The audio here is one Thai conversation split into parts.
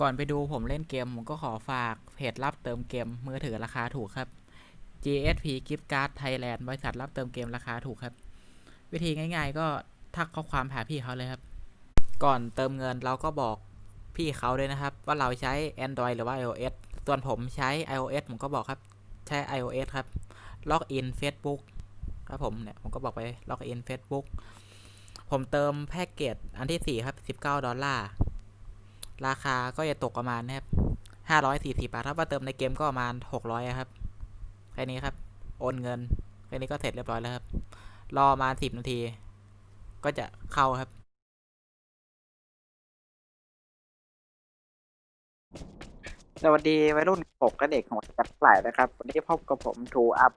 ก่อนไปดูผมเล่นเกม ผมก็ขอฝากเพจรับเติมเกมมือถือราคาถูกครับ GSP Gift Card Thailand บริษัทรับเติมเกมราคาถูกครับ วิธีง่าย ๆ ก็ทักข้อความหาพี่เขาเลยครับ ก่อนเติมเงินเราก็บอกพี่เขาด้วยนะครับ ว่าเราใช้ Android หรือว่า iOS ส่วนผมใช้ iOS ผมก็บอกครับใช้ iOS ครับล็อกอิน Facebook ครับผมเนี่ยผมก็บอกไปล็อกอิน Facebook ผมเติมแพ็กเกจอันที่ 4 ครับ 19 ดอลลาร์ ราคาก็จะตกประมาณนะครับห้าร้อยสี่สิบบาทถ้าว่าเติมในเกมก็ประมาณหกร้อยครับแค่นี้ครับ โอนเงินแค่นี้ก็เสร็จเรียบร้อยแล้วครับ รอมาสิบนาที ก็จะเข้าครับสวัสดีวัยรุ่นปกและเด็กของจัดหลายนะครับ วันนี้พบกับผมทูอัพ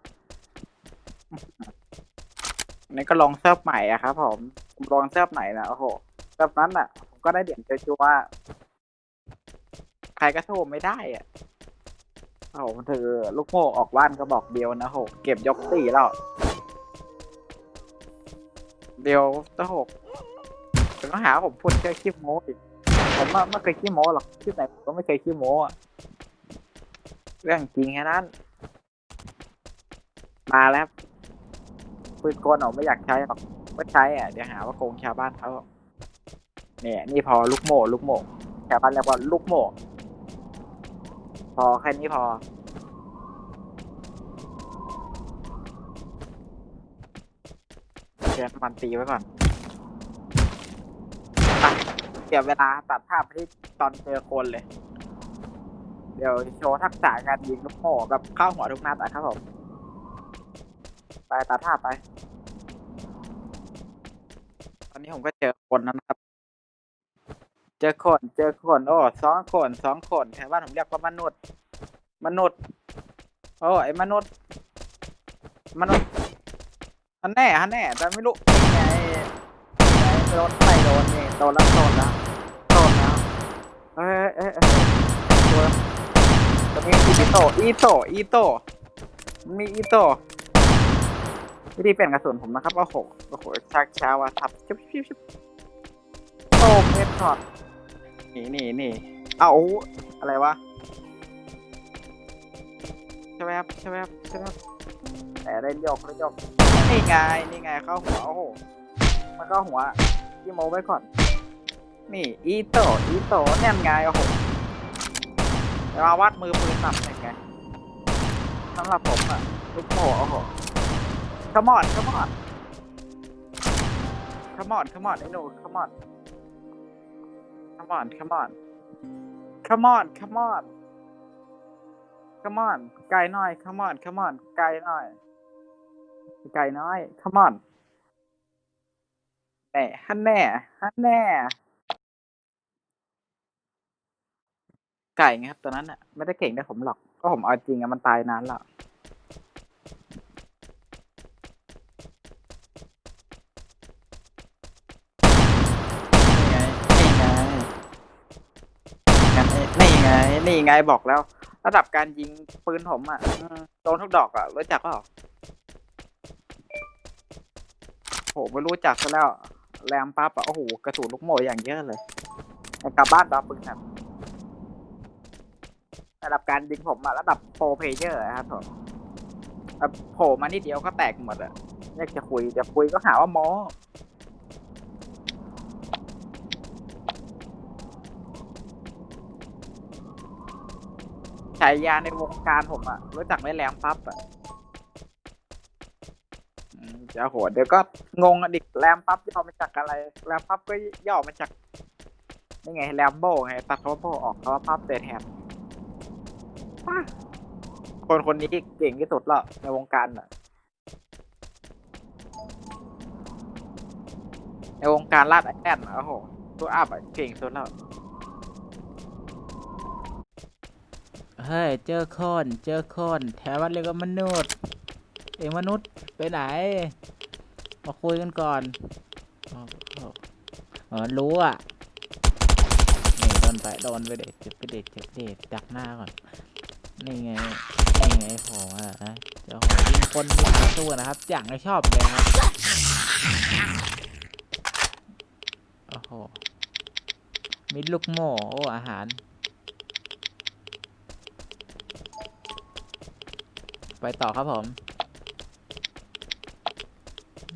นนี้ก็ลองเซิร์ฟใหม่อะครับผมผมลงเซิร์ฟไหนนะโอ้โหเซิร์ฟนั้นอะผมก็ได้เด่นเจอจูว่ ใครก็สู้ไม่ได้อะโอ้โหมันถือลูกโม่ออกบ้านก็บอกเดียวนะโหเก็บยกสี่แล้วเดียวตะหกแต่ก็หาผมพูดแค่คลิปโม้อีกผมว่าไม่เคยขี้โม้หรอกคลิปไหนผมก็ไม่เคยขี้โม้อะเรื่องจริงแค่นั้น มาแล้วปืนกลออกไม่อยากใช้หรอกไม่ใช้อะเดี๋ยวหาว่าโกงชาวบ้านเขาเนี่ยนี่พอลูกโม่ลูกโม่ชาวบ้านเรียกว่าลูกโม่ พอแค่นี้พอ เดี๋ยวมันตีไว้ก่อนเดี๋ยเวลาตัดภาพที่ตอนเจอคนเลย เดี๋ยวโชว์ทักษะการยิงลูกโม่แบบเข้าหัวทุกนัดอะครับผม ไปตัดภาพไป ตอนนี้ผมก็เจอคนแล้วนะครับ เจอคนเจอคนโอ้สองคนสองคนแถวบ้านผมเรียกว่ามนุษย์ มนุษย์โอ้ไอ้มนุษย์ มนุษย์อันแน่อันแน่แต่ไม่รู้ไงโดนใส่โดนนี่โดนแล้วโดนแล้วโดนแล้วเอ้ยเอ้ยเอ้ยตัวตัวนี้อีโตอีโตอีโตมีอีโตวิธีเปลี่ยนกระสุนผมนะครับโอ้โหโอ้โหชักช้าว่าทับชิบชิบชิบโอ้เพชรช็อต นี่นี่นี่เอาอะไรวะใช่ไหมครับใช่ไหมครับใช่ไหมครับแต่ได้ยกได้ยกนี่ไงนี่ไงเข้าหัวโอ้โหมันเข้าหัวยี่โมไว้ก่อน นี่อีโตอีโตแน่นไงโอ้โหเดี๋ยวมาวัดมือปืนหนับหนึ่งไงสำหรับผมอะลูกโม่โอ้โหขมอดขมอดขมอดขมอดไอ้หนูขมอด ขมอดขมอดขมอดขมอดขมอดไก่น้อยขมอดขมอดไก่น้อยไก่น้อยขมอดแหน่ฮันแน่ฮันแน่ไก่ไงครับตัวนั้นอะ ไม่ได้เก่งได้ผมหรอก ก็ผมเอาจริงอะมันตายนานแล้วนี่ไง นี่ไงบอกแล้ว ระดับการยิงปืนผมอะอืมโดนทุกดอกอะรู้จักเปล่าโหไม่รู้จักซะแล้วแรมปั๊บอะโอ้โหกระสุนลูกโม่อย่างเยอะเลยเอากลับบ้านดอปืนครับระดับการยิงผมอะระดับโปรเพลเยอร์ครับผมแบบโผล่มานิดเดียวก็แตกหมดอะอยากจะคุยจะคุยก็หาว่าโม ฉายาในวงการผมอะรู้จักไหมแรมปั๊บอะอืมจะโหดเดี๋ยวก็งงอะดิแรมปั๊บย่อมาจากอะไร แรมปั๊บก็ย่อมาจากนี่ไงแรมโบ้ไงตัดคำว่าโบ้ออกคำว่าปั๊บเตะแทนคนคนนี้เก่งที่สุดแล้วในวงการอะในวงการลาดแอนอะโอ้โหตัวอัพอะเก่งสุดแล้ว เฮ้ย เจอคน เจอคน แถวบ้านเรียกว่ามนุษย์ เองมนุษย์ไปไหน มาคุยกันก่อนอ๋ออรู้อะนี่โดนไปโดนไปเด็ดเจ็บไปเด็ดเจ็บเด็ดดักหน้าก่อน นี่ไง นี่ไงผมอะนะเจ้าของยิงคนยิงต่อสู้นะครับ อย่างไม่ชอบเลยครับโอ้โหมีลูกโม่โอ้อาหาร ไปต่อครับผม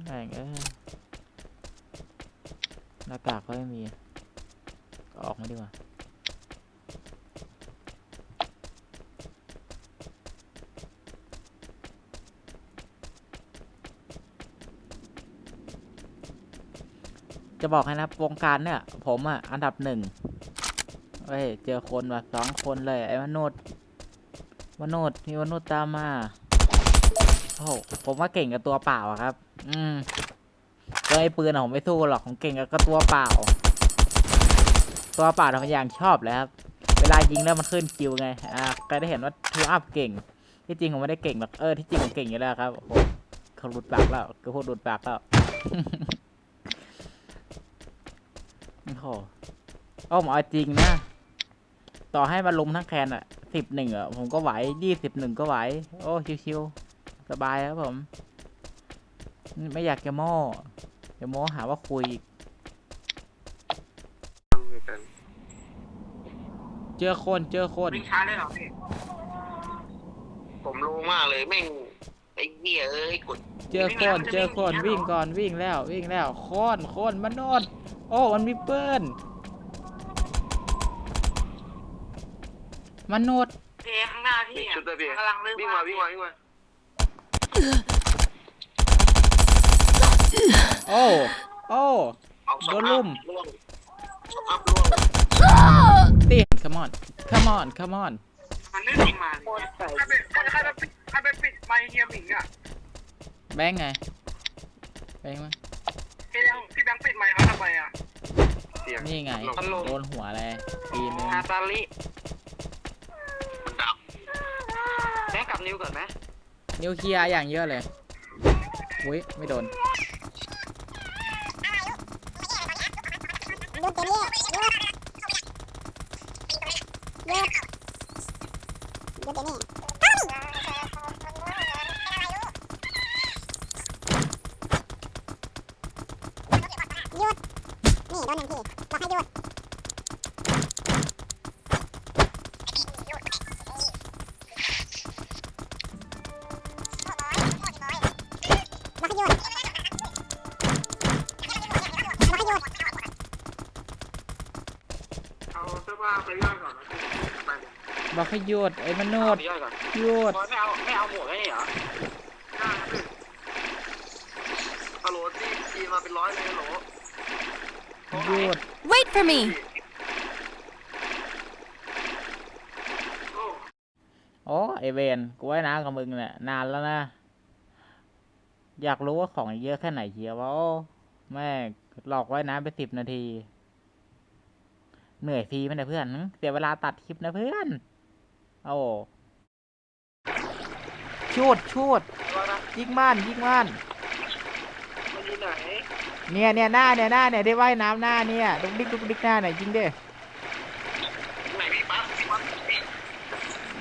แม่งเอ้หน้ากากก็ไม่มีก็ออกมาดีกว่าจะบอกให้นะวงการเนี่ย ผมอะ อันดับหนึ่งเฮ้ย เจอคนว่ะสองคนเลย ไอ้มนุษย์ มนุษย์มีมนุษย์ตามมาโอ้โหผมว่าเก่งกับตัวเปล่าอะครับ อืมเจอไอ้ปืนอะผมไม่สู้หรอกผมเก่งกับตัวเปล่า ตัวเปล่าทำอย่างชอบเลยครับ เวลายิงแล้วมันขึ้นคิวไง อ่าก็ได้เห็นว่าทูอัพเก่ง ที่จริงผมไม่ได้เก่งหรอก เออ ที่จริงผมเก่งอยู่แล้วครับ โอ้โหเขาหลุดปากแล้วก็พูดหลุดปากแล้วโอ้โหอ้ผมเอาจริงนะ ต่อให้มาลุมทั้งแคนอะ สิบหนึ่งอะผมก็ไหวยี่สิบหนึ่งก็ไหว โอ้ชิวๆสบายครับผม ไม่อยากจะโม้จะโม้หาว่าคุยอีกเจอคนเจอคนวิ่งช้าเลยเหรอพี่ผมรู้มากเลยแม่งไอ้เหี้ยเอ้ยกดเจอคนเจอคนวิ่งก่อนวิ่งแล้ววิ่งแล้วโคนโคนมันโนดโอ้มันมีปืน มันโนดเพข้างหน้าพี่ชุดเลยพี่กำลังเริ่มวิ่งมาวิ่งมาวิ่งมาโอ้โอ้เอาสองโดนลุ่มล่วงอัพล่วงตี come on come on come on มันไม่ลงมาเลยใครเป็นใครเป็นปิดใครเป็นปิดไมค์เฮียหมิงอะแบงค์ไงแบงค์มาพี่แบงค์พี่แบงค์ปิดไมค์เขาทำไมอะเสียงนี่ไงพัดลมโดนหัวเลยปีนึงนาตาลิมันดับ แบงกลับนิวก่อนไหมนิวเคลียร์อย่างเยอะเลยอุ้ยไม่โดน บอกให้หยุดไอ้มันโนเอาดไปย่อยก่อนหยุดบอยไม่เอาไม่เอาหมวกไอ้นี่เหรอฮัลโหลจีจีมาเป็นร้อยเลยฮัลโหลหยุด Wait for me. โอ้โอ้ไอเวนกูว่ายน้ำกับมึงเนี่ยนานแล้วนะ อยากรู้ว่าของเยอะแค่ไหนเชียววะโอ้แม่งหลอกว่ายน้ำไปสิบนาที เหนื่อยฟรีไหมเนี่ยเพื่อนหึเสียเวลาตัดคลิปนะเพื่อน โอ้ชูดชูดว่านะยิงม่านยิงม่าน มันอยู่ไหนเนี่ยเนี่ยหน้าเนี่ยหน้าเนี่ยได้ว่ายน้ำหน้าเนี่ยดุกดิกดุกดิกหน้าเนี่ยยิงดิไหนพี่ปั๊บพี่ปั๊บพี่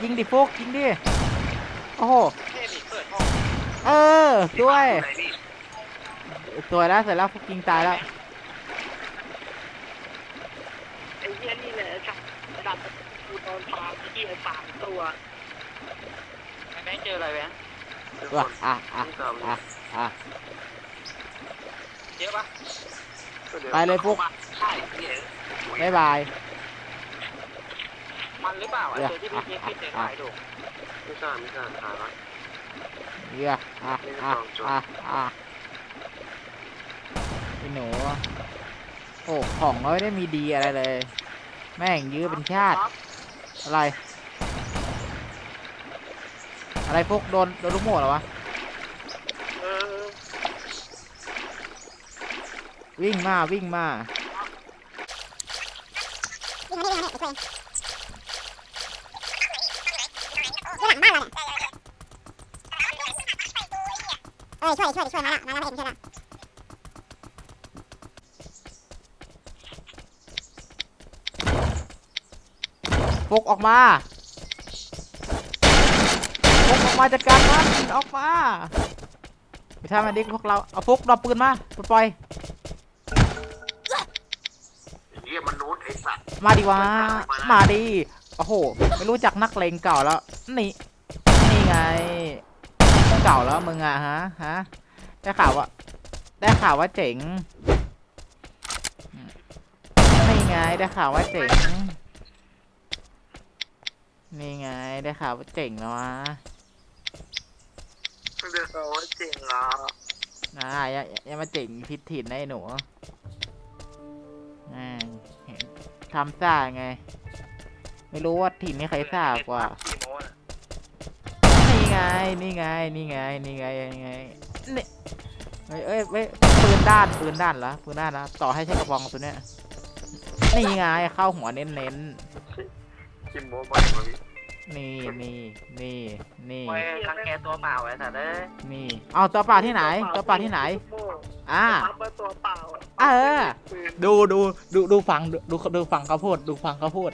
ยิงดิฟุกยิงดิโอ้โหเทพดิเปิดห้องเออด้วยไหนพี่สวยแล้วเสร็จแล้วฟุกยิงตายแล้วไอ้เหี้ยนี่แหละจับระดับกูตอนฟาร์ม ที่ไอ้สามตัวแบงค์เจออะไรแบงค์ว่ะอะอะอะอะเยอะปะไปเลยฟุกใช่เยอะบ๊ายบาย มันหรือเปล่าไอ้ตัวที่พี่พี่พี่เจอถ่ายดูไม่ใช่ไม่ใช่หาละเหี้ยอะอะอะอะพี่หนูโอ้ของก็ไม่ได้มีดีอะไรเลย แม่งยื้อเป็นชาติ อะไร อะไรพวกโดนโดนลูกโม่เหรอวะ เออวิ่งมาวิ่งมา วิ่งมานี่วิ่งไปช่วยอยู่หลังบ้านเราเนี่ยเอ้ยช่วยช่วยช่วยมาละมาละมาเองช่วยละฟุกออกมา มาจัดการมันออกมาไปทำอันนี้พวกเราเอาฟุกดรอปปืนมาปล่อยเยี่ยมนุษย์ไอ้สัตว์มาดีวะมาดีโอ้โห ไม่รู้จักนักเลงเก่าแล้ว นี่ นี่ไง เก่าแล้วมึงอะฮะฮะได้ข่าวว่าได้ข่าวว่าเจ๋งอืมนี่ไงได้ข่าวว่าเจ๋งนี่ไงได้ข่าวว่าเจ๋งแล้ววะ เดี๋ยวเขาว่าจริงเหรอนะอย่าอย่าอย่ามาเจ๋งผิดถิ่นนะไอ้หนูอ่าเห็นทำซ่าไง ไม่รู้ว่าถิ่นนี้ใครซ่ากว่า ขี้โม้น่ะนี่ไง นี่ไง นี่ไง นี่ไง นี่ไงนี่เอ้ยเอ้ยเอ้ยปืนด้าน ปืนด้านเหรอ ปืนด้านแล้วต่อให้ใช้กระบองตัวเนี้ย นี่ไง เข้าหัวเน้นเน้นขี้โม้บ่อยกว่าพี่ ๆนี่นี่นี่นี่ไว้รังแกตัวเปล่าไว้แต่เด้อนี่ เอาตัวเปล่าที่ไหน ตัวเปล่าที่ไหน อ่า ปั๊บมาตัวเปล่าอะเออ ปืนดูดูดูดูฟังดูดูดูฟังเขาพูดดูฟังเขาพูด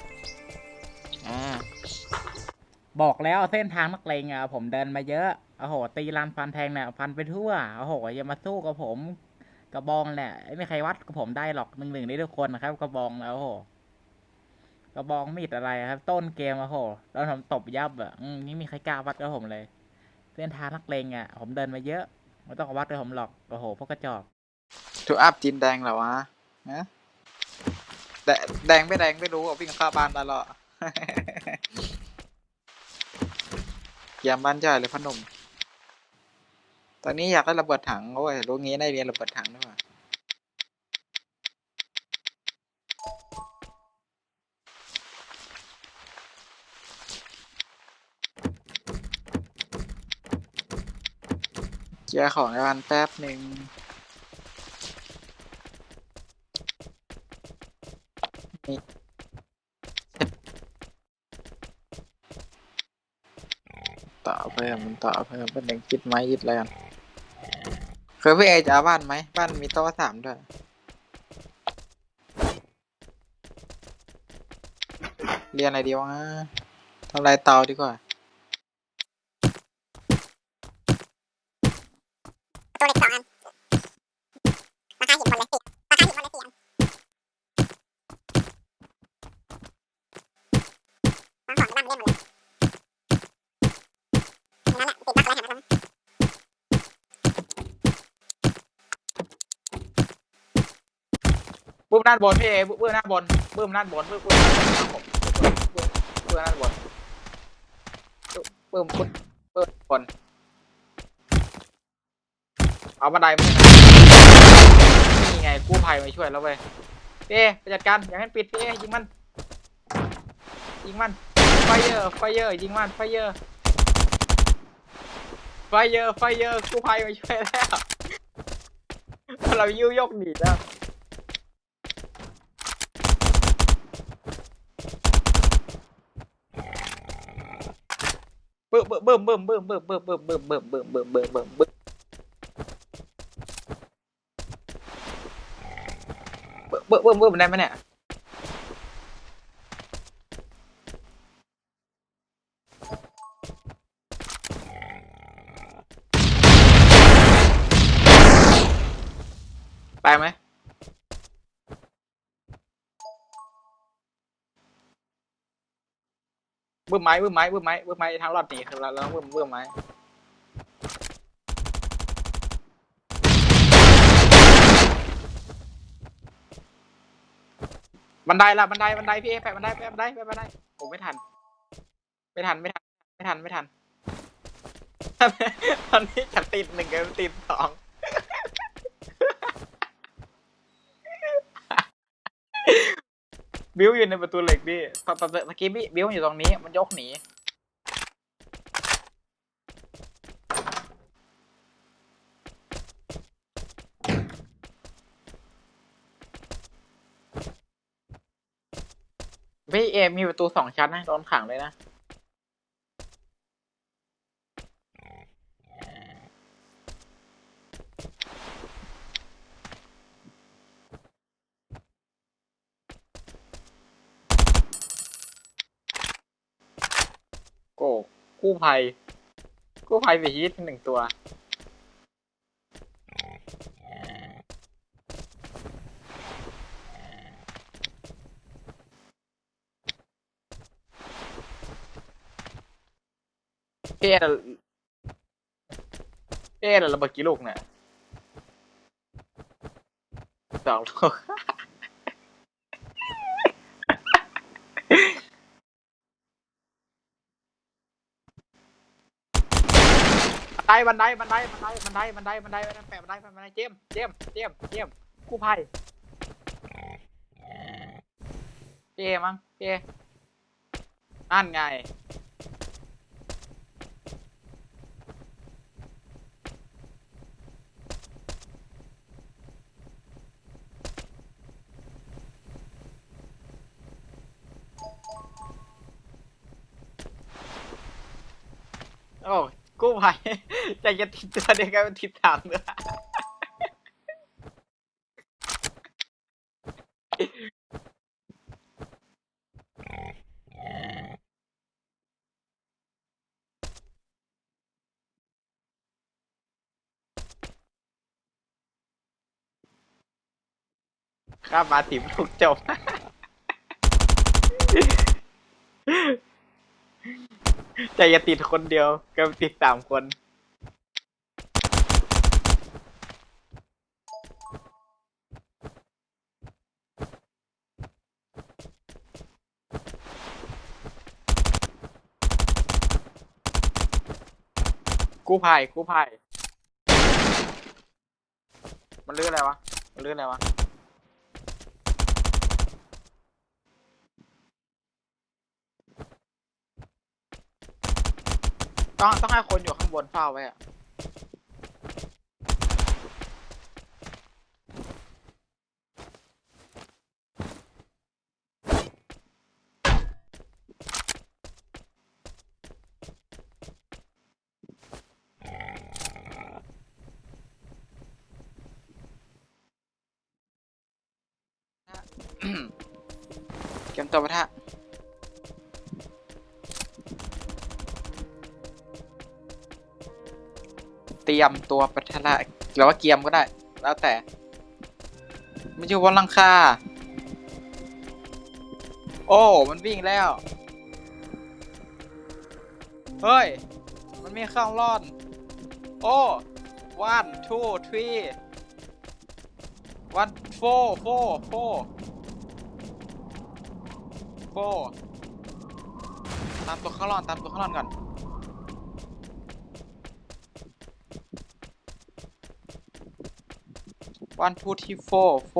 อ่า บอกแล้วเส้นทางนักเลงอะผมเดินมาเยอะโอ้โห ตีรันฟันแทงเนี่ยฟันไปทั่วโอ้โหอย่ามาสู้กับผม กระบองเนี่ยไม่มีใครวัดกับผมได้หรอกหนึ่งหนึ่งได้ทุกคนนะครับ กระบองแล้วโอ้โห กระบองมีดอะไรครับ ต้นเกมโอ้โหแล้วผมตบยับอะอืมนี่มีใครกล้าวัดกับผมเลย เส้นทางนักเลงอะผมเดินมาเยอะไม่ต้องวัดกับผมหรอกโอ้โหพวกกระจอกถูอัพจีนแดงเหรอวะฮะแดแดงไม่แดงไม่รู้อะวิ่งเข้าบ้านตลอดเกียมบ้านใหญ่เลยพอหนุ่มตอนนี้อยากได้ระเบิดถังโอ้ยรู้งี้ได้เรียนระเบิดถังด้วย เกียร์ของในวันแป๊บหนึ่งต่อเพิ่มมันต่อเพิ่มเป็นหนึ่งคิดไม้ยึดอะไรกันเคยพี่เอจะเอาบ้านไหมบ้านมีโต๊ะสามด้วยเรียนอะไรดีวะทำลายเตาดีกว่า ตัวเล็กสองอันราคาหินคนละสี่ราคาหินคนละสี่อันวางของในบ้านเล่นหมดเลยนั่นแหละติดบั๊กอะไรหันมา บึ้ม ด้านบนพี่เอเบึ้มด้านบนบึ้มด้านบนบึ้มบึ้มด้านบนครับผมบึ้มบึ้มบึ้มด้านบนบึ้มบึ้มบึ้มบนเอาบันไดมานี่ไงกู้ภัยมาช่วยแล้วเว้ยพี่เอไปจัดการอย่าให้นปิดพี่เอยิงมันยิงมันไฟเยอร์ไฟเยอร์ยิงมันไฟเยอร์ไฟเยอร์ไฟเยอร์กู้ภัยมาช่วยแล้วเรายิ้วยกหนีแล้ว เบิ่มเบิ่มเบิ่มเบิ่มเบิ่มเบิ่มเบิ่มเบิ่มเบิ่มเบิ่มเบิ่มเบิ่มเบิ่มเบิ่มเบิ่มเบิ่มเบิ่มได้ไหมเนี่ย บิ่มไม้เบิ่มไม้เบิ่มไม้เบิ่มไม้ทางรอดหนีคือเราเราต้องเบิ่มบิ่มไม้บันไดละบันไดบันไดพี่เอแปะบันไดแปะบันไดแปะบันไดโอ้ไม่ทัน ไม่ทันไม่ทัน ไม่ทันไม่ทันตอนนี้จากติดหนึ่งกลายเป็นติดสอง บิวอยู่ในประตูเหล็กพี่ตอนตอนตะกี้บิบิวอยู่ตรงนี้ มันยกหนี พี่เอมีประตูสองชั้นนะโดนขังเลยนะ โก้ กู้ภัย กู้ภัยเสียชีวิตหนึ่งตัวพี่เอเอ๊ะเราเบิดกี่ลูกเนี่ยสองลูก ไดบันไดบันไดบันไดบันไดบันไดบันไดบันไดแปะบันไดบันไดเจมส์เจมส์เจมส์เจมส์กู้ภัยเจมั้งเจนั่นไง ใจจะติดตัวเดียวกันเป็นติดตามด้วยข้ามมาติมถูกจบ ใจจะติดคนเดียวก็ติดสามคน กู้ภัยกู้ภัยมันลื้ออะไรวะมันลื้ออะไรวะต้องต้องให้คนอยู่ข้างบนเฝ้าไว้อะ เกมตัวปะทะเตรียมตัวปะทะหรือว่าเกียมก็ได้ แล้วแต่ ไมันอยู่บนหลังคาโอ้ มันวิ่งแล้ว เฮ้ย มันมีเครื่องร่อน โอ้ one two three one four four โก้ตามตัวข้างล่างตามตัวข้างล่างก่อนวันทูที่โฟโฟ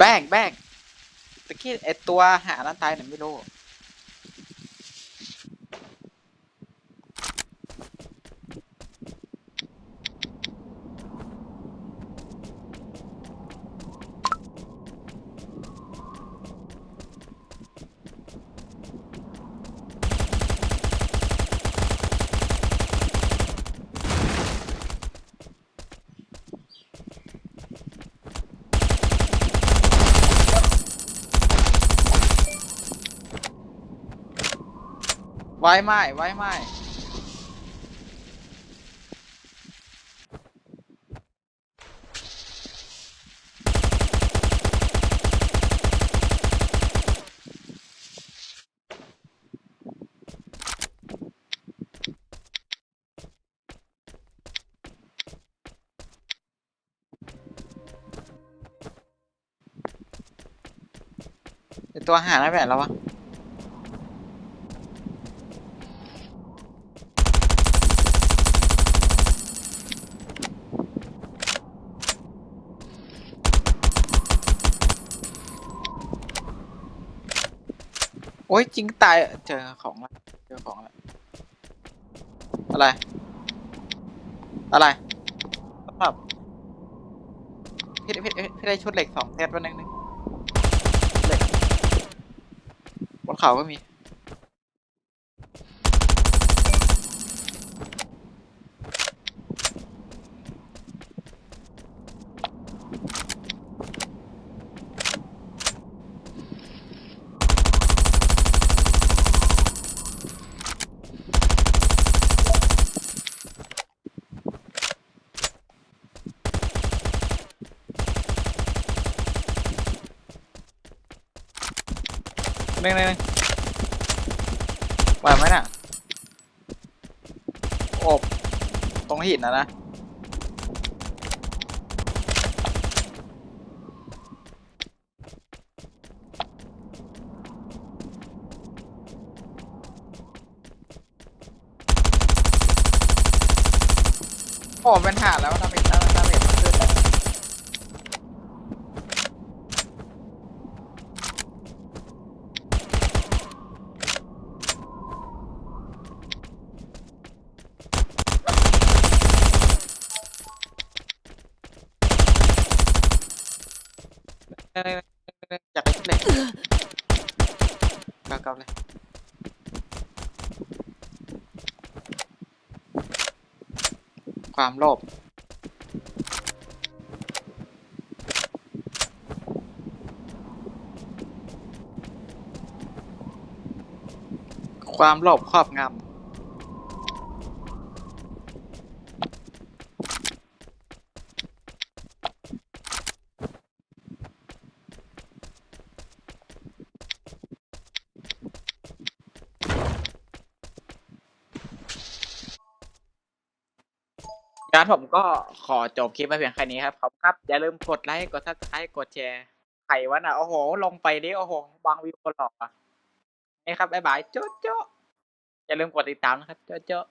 แบกแบกตะกี้ไอตัวหาร้านตายไหนไม่รู้ ว้ไม่ ไว้ไม่ ตัวหาได้แบบแล้ววะ โอ้ยจริงตายเจอของละเจอของละอะไร อะไรครับพี่พี่พี่ได้ชุดเหล็กสองเซตวันหนึ่งนึงเหล็กบนเขาก็มี หนึ่งหนึ่งหนึ่งไหวไหมน่ะโอบตรงหินนะนะ โอ้เป็นหาแล้วดาไมจดาดาเมจมันขึ้นแล้วเอ้ยอยากไปชุดเหล็กกลับๆเลย รอบ ความรอบครอบงำ ก็ขอจบคลิปไว้เพียงแค่นี้ครับขอบคุณครับ อย่าลืมกดไลค์ กดซับสไครต์กดแชร์ ไขวะน่ะ โอ้โห ลงไปดิโอ้โห บางวิวคนหลอกอะนี่ครับ บ๊ายบาย โจ๊ะโจ๊ะอย่าลืมกดติดตามนะครับ โจ๊ะโจ๊ะ